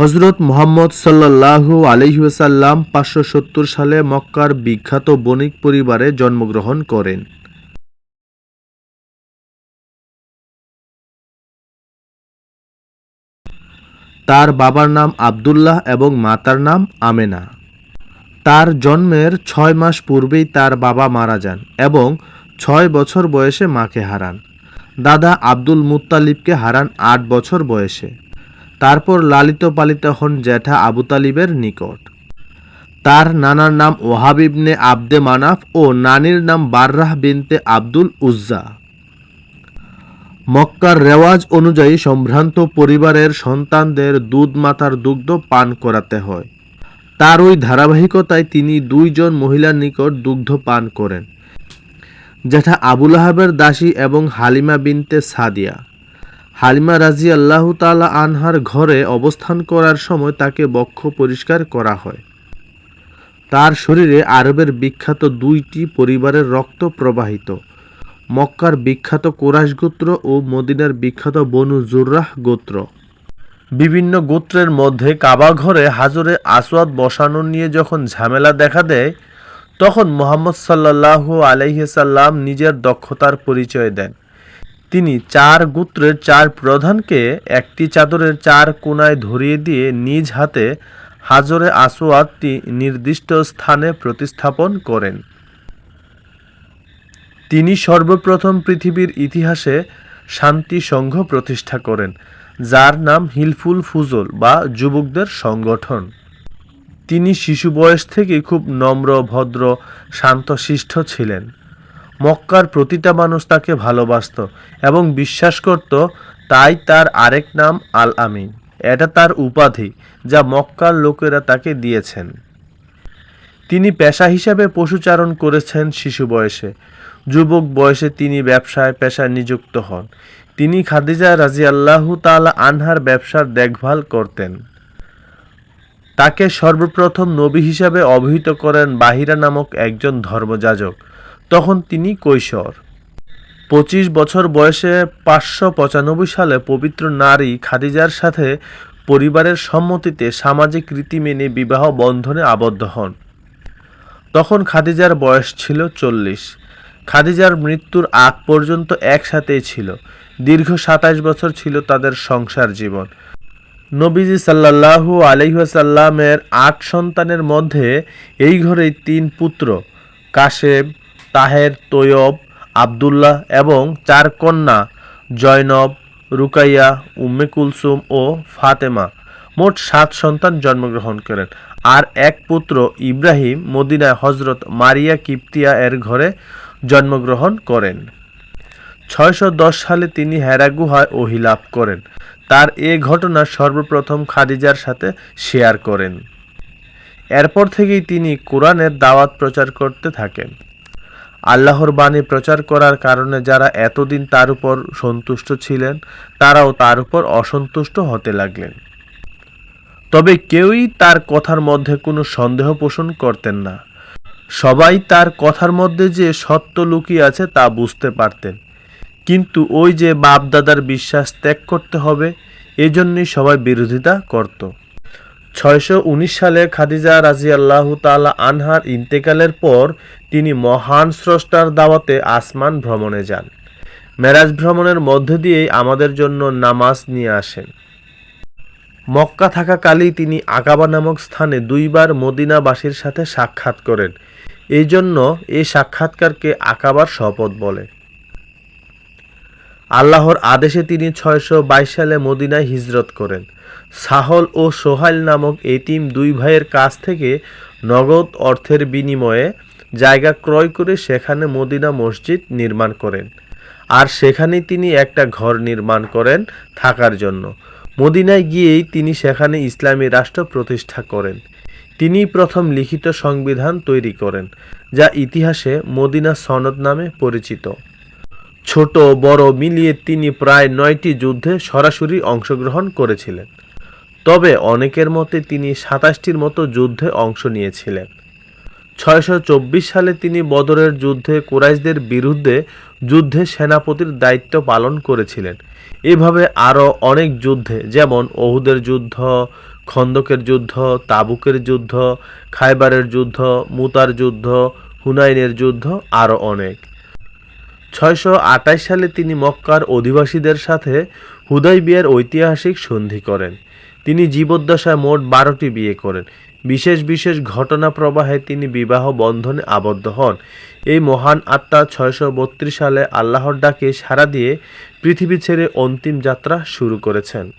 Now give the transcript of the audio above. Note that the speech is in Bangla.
হজরত মোহাম্মদ সাল্লাল্লাহু আলহিউসাল্লাম পাঁচশো সত্তর সালে মক্কার বিখ্যাত বণিক পরিবারে জন্মগ্রহণ করেন। তার বাবার নাম আব্দুল্লাহ এবং মাতার নাম আমেনা। তার জন্মের ছয় মাস পূর্বেই তার বাবা মারা যান এবং ছয় বছর বয়সে মাকে হারান। দাদা আব্দুল মুত্তালিবকে হারান আট বছর বয়সে। তারপর লালিত পালিত হন জ্যাঠা আবু তালিবের নিকট। তার নানার নাম ওহাব ইবনে আবদে মানাফ ও নানির নাম বাররাহ বিনতে আব্দুল উজ্জা। মক্কার রেওয়াজ অনুযায়ী সম্ভ্রান্ত পরিবারের সন্তানদের দুধ মাতার দুগ্ধ পান করাতে হয়। তার ওই ধারাবাহিকতায় তিনি দুইজন মহিলার নিকট দুগ্ধ পান করেন যেটা আবুল আহাবের দাসী এবং হালিমা বিনতে সাদিয়া। হালিমা রাজি আল্লাহ তালা আনহার ঘরে অবস্থান করার সময় তাকে বক্ষ পরিষ্কার করা হয়। তার শরীরে আরবের বিখ্যাত দুইটি পরিবারের রক্ত প্রবাহিত। মক্কার বিখ্যাত কোরাইশ গোত্র ও মদিনার বিখ্যাত বনু জুর্রাহ গোত্র। বিভিন্ন গোত্রের মধ্যে কাবা ঘরে হাজরে আসওয়াদ বসানো নিয়ে যখন ঝামেলা দেখা দেয়, তখন মোহাম্মদ সাল্লাল্লাহু আলাইসাল্লাম নিজের দক্ষতার পরিচয় দেন। তিনি চার গোত্রের চার প্রধানকে একটি চাদরের চার কোনায় ধরিয়ে দিয়ে নিজ হাতে হাজরে আসওয়াদটি নির্দিষ্ট স্থানে প্রতিস্থাপন করেন। তিনি সর্বপ্রথম পৃথিবীর ইতিহাসে শান্তি সংঘ প্রতিষ্ঠা করেন, যার নাম হিলফুল ফুজল বা যুবকদের সংগঠন। তিনি শিশু বয়স থেকে খুব নম্র, ভদ্র, শান্তশিষ্ট ছিলেন। মক্কার প্রতিটা মানুষ তাকে ভালোবাসত এবং বিশ্বাস করত তাই তার আরেক নাম আল আমিন এটা তার উপাধি যা মক্কার লোকেরা তাকে দিয়েছেন। তিনি পেশা হিসাবে পশুচারণ করেছেন শিশু বয়সে। যুবক বয়সে তিনি ব্যবসায় পেশায় নিযুক্ত হন। তিনি খাদিজা রাজি আল্লাহু তালা আনহার ব্যবসার দেখভাল করতেন। তাকে সর্বপ্রথম নবী হিসাবে অভিহিত করেন বাহিরা নামক একজন ধর্মযাজক। তখন তিনি কৈশোর। পঁচিশ বছর বয়সে পাঁচশো পঁচানব্বই সালে পবিত্র নারী খাদিজার সাথে পরিবারের সম্মতিতে সামাজিক রীতি মেনে বিবাহ বন্ধনে আবদ্ধ হন। তখন খাদিজার বয়স ছিল চল্লিশ। খাদিজার মৃত্যুর আগ পর্যন্ত একসাথেই ছিল। দীর্ঘ সাতাশ বছর ছিল তাদের সংসার জীবন। নবীজি সাল্লাল্লাহু আলহিহাসাল্লামের আট সন্তানের মধ্যে এই ঘরেই তিন পুত্র কাশেব তাহের, তৈয়ব, আবদুল্লাহ এবং চার কন্যা জয়নব, রুকাইয়া, উম্মে কুলসুম ও ফাতেমা। মোট সাত সন্তান জন্মগ্রহণ করেন। আর এক পুত্র ইব্রাহিম মদিনায় হজরত মারিয়া কিপ্তিয়া এর ঘরে জন্মগ্রহণ করেন। ছয়শো দশ সালে তিনি হেরা গুহায় ওহি লাভ করেন। তার এ ঘটনা সর্বপ্রথম খাদিজার সাথে শেয়ার করেন। এরপর থেকেই তিনি কোরআনের দাওয়াত প্রচার করতে থাকেন। আল্লাহর বাণী প্রচার করার কারণে যারা এতদিন তার উপর সন্তুষ্ট ছিলেন, তারাও তার উপর অসন্তুষ্ট হতে লাগলেন। তবে কেউই তার কথার মধ্যে কোনো সন্দেহ পোষণ করতেন না। সবাই তার কথার মধ্যে যে সত্য লুকিয়ে আছে তা বুঝতে পারতেন। কিন্তু ওই যে বাপদাদার বিশ্বাস ত্যাগ করতে হবে, এজন্যই সবাই বিরোধিতা করত। ছয়শো উনিশ সালে খাদিজা রাজি আল্লাহ তালা আনহার ইন্তেকালের পর তিনি মহান স্রষ্টার দাওয়াতে আসমান ভ্রমণে যান। মেরাজ ভ্রমণের মধ্য দিয়েই আমাদের জন্য নামাজ নিয়ে আসেন। মক্কা থাকাকালেই তিনি আকাবা নামক স্থানে দুইবার মদিনাবাসীর সাথে সাক্ষাৎ করেন। এই জন্য এই সাক্ষাৎকারকে আকাবার শপথ বলে। আল্লাহর আদেশে তিনি ছয়শো বাইশ সালে মদিনায় হিজরত করেন। সাহল ও সোহাইল নামক এতিম দুই ভাইয়ের কাছ থেকে নগদ অর্থের বিনিময়ে জায়গা ক্রয় করে সেখানে মদিনা মসজিদ নির্মাণ করেন। আর সেখানেই তিনি একটা ঘর নির্মাণ করেন থাকার জন্য। মদিনায় গিয়েই তিনি সেখানে ইসলামী রাষ্ট্র প্রতিষ্ঠা করেন। তিনি প্রথম লিখিত সংবিধান তৈরি করেন, যা ইতিহাসে মদিনা সনদ নামে পরিচিত। ছোট, বড় মিলিয়ে তিনি প্রায় নয়টি যুদ্ধে সরাসরি অংশগ্রহণ করেছিলেন। তবে অনেকের মতে তিনি সাতাশটির মতো যুদ্ধে অংশ নিয়েছিলেন। ছয়শো চব্বিশ সালে তিনি বদরের যুদ্ধে কোরাইশদের বিরুদ্ধে যুদ্ধে সেনাপতির দায়িত্ব পালন করেছিলেন। এভাবে আরও অনেক যুদ্ধে, যেমন ওহুদের যুদ্ধ, খন্দকের যুদ্ধ, তাবুকের যুদ্ধ খাইবারের যুদ্ধ, মুতার যুদ্ধ, হুনাইনের যুদ্ধ, আরও অনেক। ছয়শো আটাশ সালে তিনি মক্কার অধিবাসীদের সাথে হুদাই বিয়ের ঐতিহাসিক সন্ধি করেন। তিনি জীবদ্দশায় মোট বারোটি বিয়ে করেন। বিশেষ বিশেষ ঘটনা প্রবাহে তিনি বিবাহ বন্ধনে আবদ্ধ হন। এই মহান আত্মা ছয়শো বত্রিশ সালে আল্লাহর ডাকে সাড়া দিয়ে পৃথিবী ছেড়ে অন্তিম যাত্রা শুরু করেছেন।